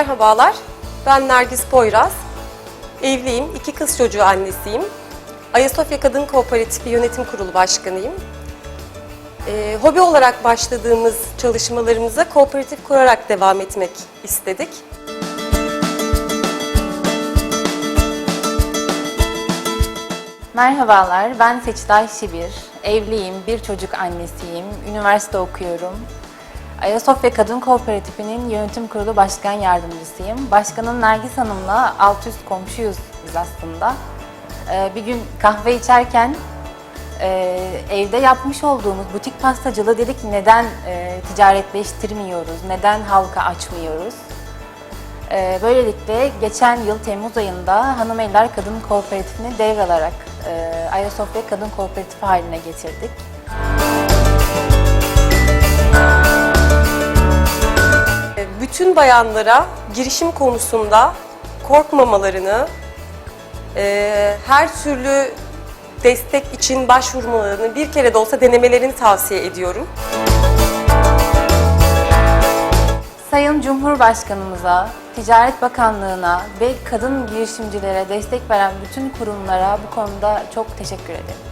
Merhabalar, ben Nergis Poyraz. Evliyim, iki kız çocuğu annesiyim. Ayasofya Kadın Kooperatifi Yönetim Kurulu Başkanıyım. Ee, hobi olarak başladığımız çalışmalarımıza kooperatif kurarak devam etmek istedik. Merhabalar, ben Seçilay Şibir. Evliyim, bir çocuk annesiyim, üniversite okuyorum. Ayasofya Kadın Kooperatifi'nin yönetim kurulu başkan yardımcısıyım. Başkanın Nergis Hanım'la alt üst komşuyuz biz aslında. Ee, bir gün kahve içerken e, evde yapmış olduğumuz butik pastacılığı dedik ki neden e, ticaretleştirmiyoruz, neden halka açmıyoruz? Ee, Böylelikle geçen yıl Temmuz ayında Hanım Eller Kadın Kooperatifini devralarak e, Ayasofya Kadın Kooperatifi haline getirdik. Bütün bayanlara girişim konusunda korkmamalarını, e, her türlü destek için başvurmalarını bir kere de olsa denemelerini tavsiye ediyorum. Sayın Cumhurbaşkanımıza, Ticaret Bakanlığı'na ve kadın girişimcilere destek veren bütün kurumlara bu konuda çok teşekkür ederim.